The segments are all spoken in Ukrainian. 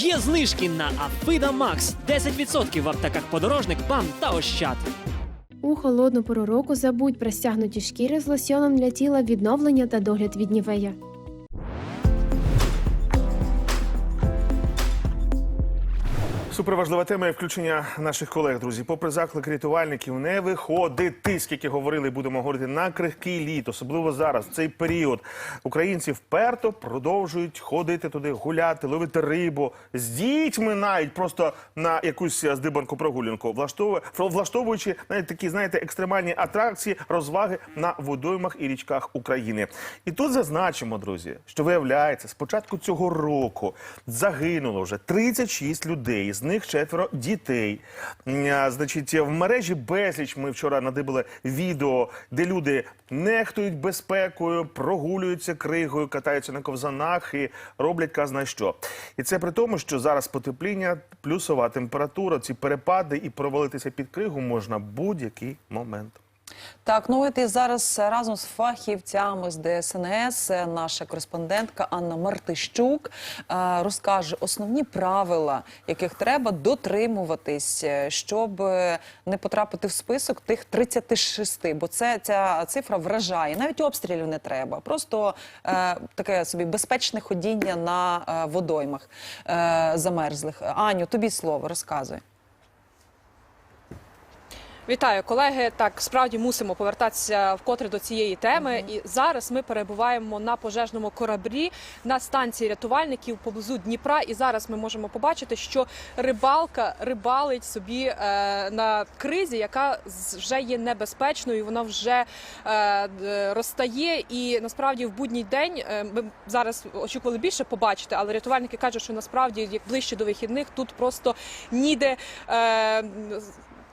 Є знижки на Афида Макс 10% в аптеках подорожник, БАМ та Ощад. У холодну пору року забудь про стягнуті шкіри з лосьоном для тіла відновлення та догляд від нівея. Суперважлива тема і включення наших колег, друзі. Попри заклик рятувальників, не виходити, скільки говорили, будемо говорити на крихкий літ, особливо зараз, в цей період. Українці вперто продовжують ходити туди, гуляти, ловити рибу з дітьми, навіть просто на якусь здибанку прогулянку, влаштовуючи навіть такі, знаєте, екстремальні атракції, розваги на водоймах і річках України. І тут зазначимо, друзі, що виявляється, з початку цього року загинуло вже 36 людей, з них четверо дітей. Значить, в мережі безліч ми вчора надибали відео, де люди нехтують безпекою, прогулюються кригою, катаються на ковзанах і роблять казна що. І це при тому, що зараз потепління, плюсова температура, ці перепади і провалитися під кригу можна будь-який момент. Так, ну і зараз разом з фахівцями з ДСНС наша кореспондентка Анна Мартищук е, розкаже основні правила, яких треба дотримуватись, е, щоб не потрапити в список тих 36, бо це ця цифра вражає. Навіть обстрілів не треба. Просто е, таке собі безпечне ходіння на е, водоймах е, замерзлих. Аню, тобі слово розказуй. Вітаю, колеги. Так, справді мусимо повертатися вкотре до цієї теми. І зараз ми перебуваємо на пожежному кораблі на станції рятувальників поблизу Дніпра. І зараз ми можемо побачити, що рибалка рибалить собі е, на кризі, яка вже є небезпечною. Вона вже е, розтає. І насправді в будній день е, ми зараз очікували більше побачити, але рятувальники кажуть, що насправді як ближче до вихідних тут просто ніде. Е,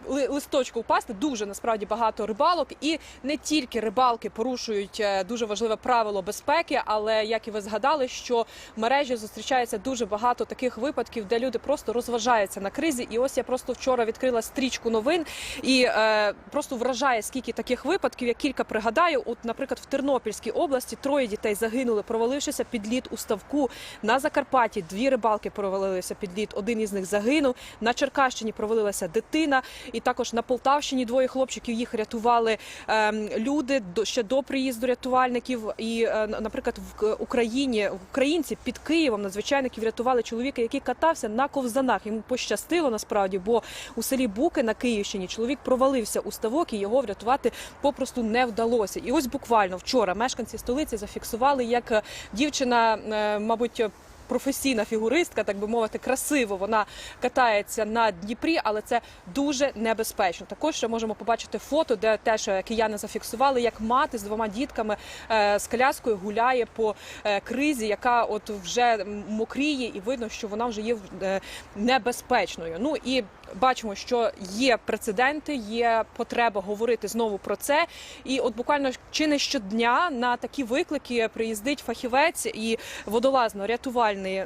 листочку впасти. Дуже насправді багато рибалок, і не тільки рибалки порушують е, дуже важливе правило безпеки, але як і ви згадали, що в мережі зустрічається дуже багато таких випадків, де люди просто розважаються на кризі. І ось я просто вчора відкрила стрічку новин і е, просто вражає, скільки таких випадків. Я кілька пригадаю. От, наприклад, в Тернопільській області троє дітей загинули, провалившися під лід у ставку. На Закарпатті дві рибалки провалилися під лід. Один із них загинув. На Черкащині провалилася дитина, і також на Полтавщині двоє хлопчиків їх рятували ем, люди ще до приїзду рятувальників. І, е, на- наприклад, в К- Україні українці під Києвом надзвичайників рятували чоловіка, який катався на ковзанах. Йому пощастило насправді, бо у селі Буки на Київщині чоловік провалився у ставок і його врятувати попросту не вдалося. І ось буквально вчора мешканці столиці зафіксували, як е, дівчина, е, мабуть. Професійна фігуристка, так би мовити, красиво вона катається на Дніпрі, але це дуже небезпечно. Також ще можемо побачити фото, де теж кияни зафіксували, як мати з двома дітками е, з коляскою гуляє по е, кризі, яка от вже мокріє, і видно, що вона вже є е, небезпечною. Ну і бачимо, що є прецеденти, є потреба говорити знову про це. І от буквально чи не щодня на такі виклики приїздить фахівець і водолазно-рятувальне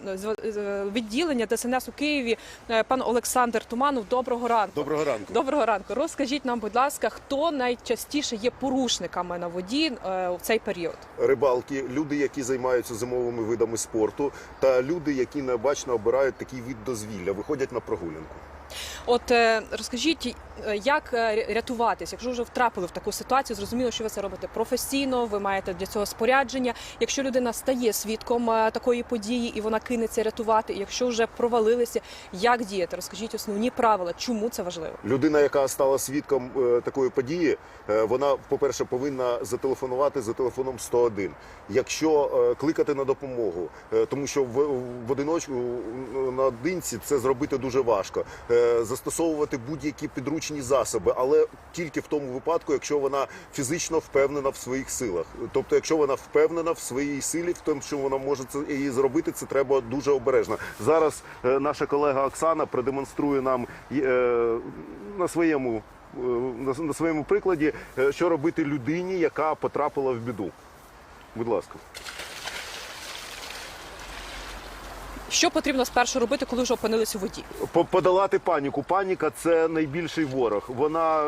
відділення ДСНС у Києві. е, Пан Олександр Туманов. Доброго ранку. Доброго ранку. Доброго ранку. Розкажіть нам, будь ласка, хто найчастіше є порушниками на воді е, в цей період? Рибалки, люди, які займаються зимовими видами спорту, та люди, які необачно обирають такий від дозвілля, виходять на прогулянку. От е, розкажіть, як е, рятуватись, якщо вже втрапили в таку ситуацію, зрозуміло, що ви це робите професійно, ви маєте для цього спорядження. Якщо людина стає свідком е, такої події і вона кинеться рятувати, якщо вже провалилися, як діяти? Розкажіть основні правила, чому це важливо? Людина, яка стала свідком е, такої події, е, вона, по-перше, повинна зателефонувати за телефоном 101. Якщо е, кликати на допомогу, е, тому що в, одиночку е, наодинці це зробити дуже важко. Е, Застосовувати будь-які підручні засоби, але тільки в тому випадку, якщо вона фізично впевнена в своїх силах. Тобто, якщо вона впевнена в своїй силі, в тому, що вона може це і зробити, це треба дуже обережно. Зараз е, наша колега Оксана продемонструє нам е, на своєму. е, на своєму прикладі, е, що робити людині, яка потрапила в біду. Будь ласка. Що потрібно спершу робити, коли вже опинились у воді? По- Подолати паніку. Паніка це найбільший ворог. Вона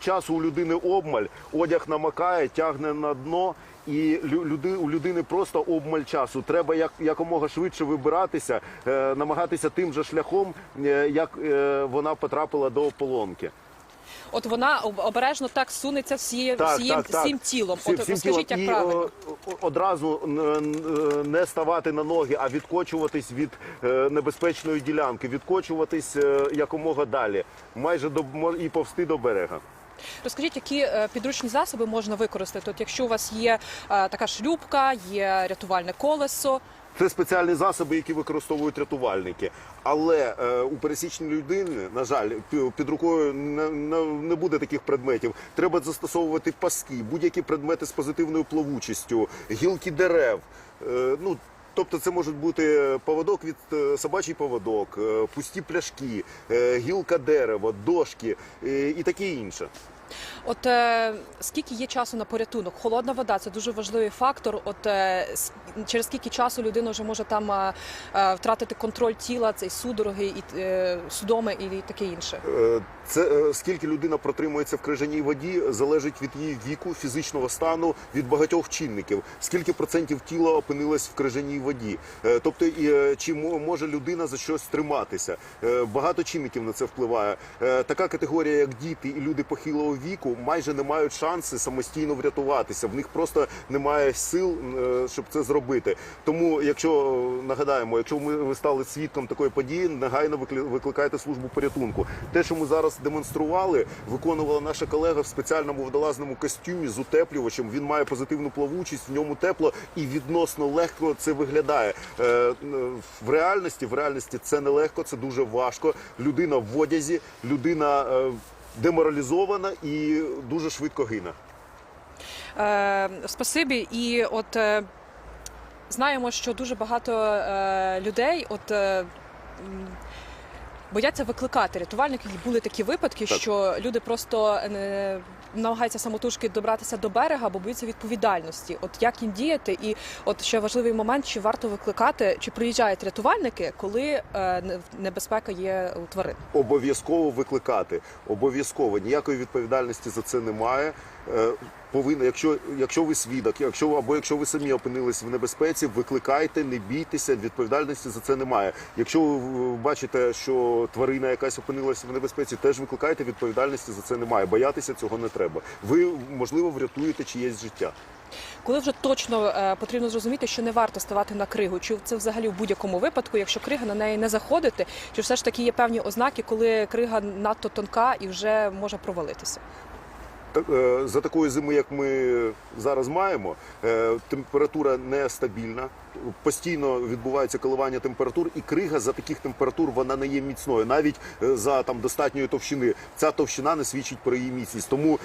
часу у людини обмаль, одяг намакає, тягне на дно. і люди, у людини просто обмаль часу. Треба як, якомога швидше вибиратися, е, намагатися тим же шляхом, е, як е, вона потрапила до ополонки. От вона обережно так сунеться всією всієм, всім тілом. Всі- От всім розкажіть, тілом. як і, правильно. одразу не ставати на ноги, а відкочуватись від е, небезпечної ділянки, відкочуватись е, якомога далі, майже до і повсти до берега. Розкажіть, які е, підручні засоби можна використати? От якщо у вас є така шлюпка, є рятувальне колесо. Це спеціальні засоби, які використовують рятувальники. Але е, у пересічній людини, на жаль, пі- під рукою не, не, буде таких предметів. Треба застосовувати паски, будь-які предмети з позитивною плавучістю, гілки дерев. Е, ну, Тобто це можуть бути поводок від е, собачий поводок, е, пусті пляшки, е, гілка дерева, дошки і таке інше. От е, скільки є часу на порятунок? Холодна вода це дуже важливий фактор. От е, через скільки часу людина вже може там е, е, втратити контроль тіла, цей судороги і е, судоми і таке інше. Е, Це е, скільки людина протримується в крижаній воді, залежить від її віку, фізичного стану, від багатьох чинників. Скільки процентів тіла опинилось в крижаній воді? Е, Тобто, і, е, чи може людина за щось триматися? Е, Багато чинників на це впливає. Е, Така категорія, як діти і люди похилого віку, майже не мають шанси самостійно врятуватися. В них просто немає сил, е, щоб це зробити. Тому, якщо е, нагадаємо, якщо ми ви стали свідком такої події, негайно викли- викликайте службу порятунку. Те, що ми зараз демонстрували, виконувала наша колега в спеціальному водолазному костюмі з утеплювачем. Він має позитивну плавучість, в ньому тепло і відносно легко це виглядає. Е, В реальності, в реальності це не легко, це дуже важко. Людина в одязі, людина деморалізована і дуже швидко гине. Е, спасибі. І от е, знаємо, що дуже багато е, людей от. Е, Бояться викликати рятувальників. І були такі випадки, Так. що люди просто е, намагаються самотужки добратися до берега, бо боються відповідальності. От як їм діяти? І от ще важливий момент, чи варто викликати, чи приїжджають рятувальники, коли е, не- небезпека є у тварин. Обов'язково викликати. Обов'язково ніякої відповідальності за це немає. Повинна, якщо, якщо ви свідок, якщо або якщо ви самі опинились в небезпеці, викликайте, не бійтеся. Відповідальності за це немає. Якщо ви бачите, що тварина якась опинилася в небезпеці, теж викликайте. Відповідальності за це немає. Боятися цього не треба. Ви можливо врятуєте чиєсь життя. Коли вже точно е, потрібно зрозуміти, що не варто ставати на кригу, чи це взагалі в будь-якому випадку, якщо крига на неї не заходити, чи все ж таки є певні ознаки, коли крига надто тонка і вже може провалитися? Е, За такої зими, як ми зараз маємо, е, температура нестабільна. Постійно відбуваються коливання температур, і крига за таких температур вона не є міцною, навіть е, за там достатньої товщини. Ця товщина не свідчить про її міцність. Тому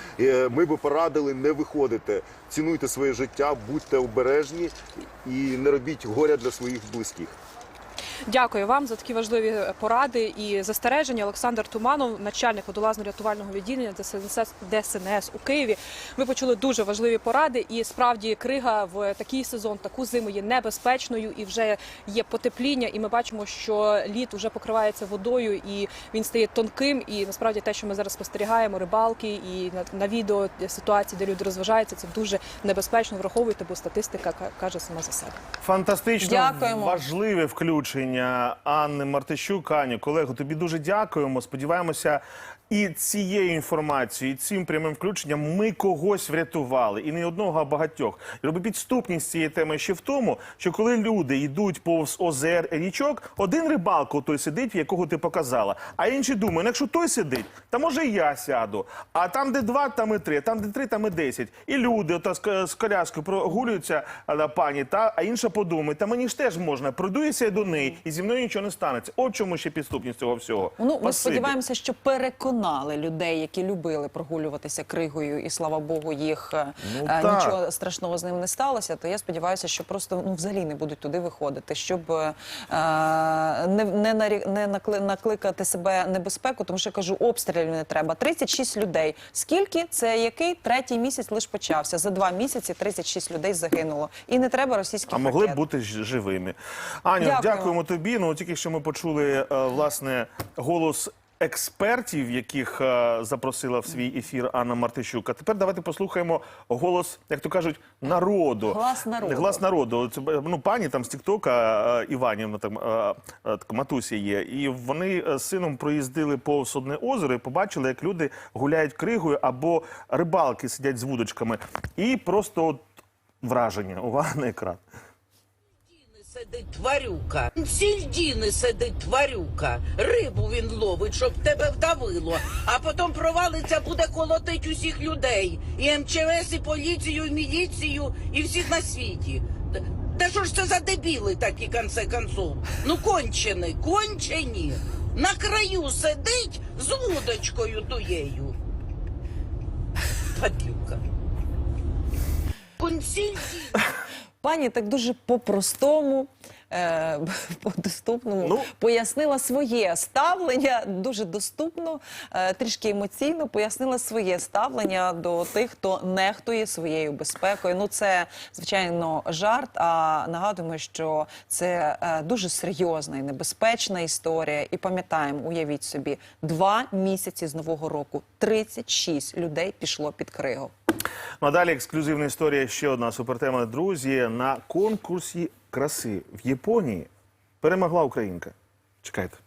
ми би порадили не виходити, цінуйте своє життя, будьте обережні і не робіть горя для своїх близьких. Дякую вам за такі важливі поради і застереження. Олександр Туманов, начальник водолазно-рятувального відділення ДСНС, ДСНС у Києві. Ви почули дуже важливі поради. І справді крига в такий сезон, таку зиму є небезпечною і вже є потепління. І ми бачимо, що лід вже покривається водою і він стає тонким. І насправді те, що ми зараз спостерігаємо, рибалки і на, на відео ситуації, де люди розважаються, це дуже небезпечно. Враховуйте, бо статистика ка- каже сама за себе. Фантастично Дякуємо. важливе включення Анни Мартищук. Аню, колего, тобі дуже дякуємо. Сподіваємося, і цією інформацією, і цим прямим включенням ми когось врятували. І не одного, а багатьох. І робить підступність цієї теми ще в тому, що коли люди йдуть повз озер і річок, один рибалко той сидить, якого ти показала, а інші думають, ну, якщо той сидить, та може і я сяду. А там, де два, там і три, там, де три, там і десять. І люди ото з, коляскою прогулюються на пані, та а інша подумає, та мені ж теж можна, пройдуся я до неї, і зі мною нічого не станеться. От чому ще підступність цього всього. Ну, ми Спасибі. сподіваємося, що переконали людей, які любили прогулюватися кригою, і слава Богу, їх е, Ну, е, нічого страшного з ним не сталося. То я сподіваюся, що просто ну взагалі не будуть туди виходити, щоб е, не, не, нарі- не накли- накликати себе небезпеку, тому що я кажу, обстрілів не треба. 36 людей. Скільки це який третій місяць лише почався? За два місяці 36 людей загинуло, і не треба російських А могли б ракет. бути живими. Аню, Дякуємо. дякуємо тобі. Ну тільки що ми почули е, власне голос експертів, яких е, запросила в свій ефір Анна Мартищук. А тепер давайте послухаємо голос, як то кажуть, народу. Глас народу. Глас народу. Це ну пані там з Тіктока е, Іванівна, там е, е, матуся є. І вони е, з сином проїздили повз одне озеро і побачили, як люди гуляють кригою або рибалки сидять з вудочками. І просто от враження. Увага на екран. Сидить тварюка. Сільдіни сидить тварюка. Рибу він ловить, щоб тебе вдавило. А потім провалиться, буде колотить усіх людей. І МЧС, і поліцію, і міліцію, і всіх на світі. Та- що ж це за дебіли такі, конце концов? Ну кончені, кончені. На краю сидить з вудочкою туєю. Падлюка. Консільдіни. Пані так дуже по-простому, е, по-доступному Ну. пояснила своє ставлення, дуже доступно, е, трішки емоційно пояснила своє ставлення до тих, хто нехтує своєю безпекою. Ну це звичайно жарт. А нагадуємо, що це е, дуже серйозна і небезпечна історія. І пам'ятаємо, уявіть собі, два місяці з нового року 36 людей пішло під кригу. Ну, Надалі ексклюзивна історія. Ще одна супертема. Друзі на конкурсі краси в Японії перемогла Українка. Чекайте.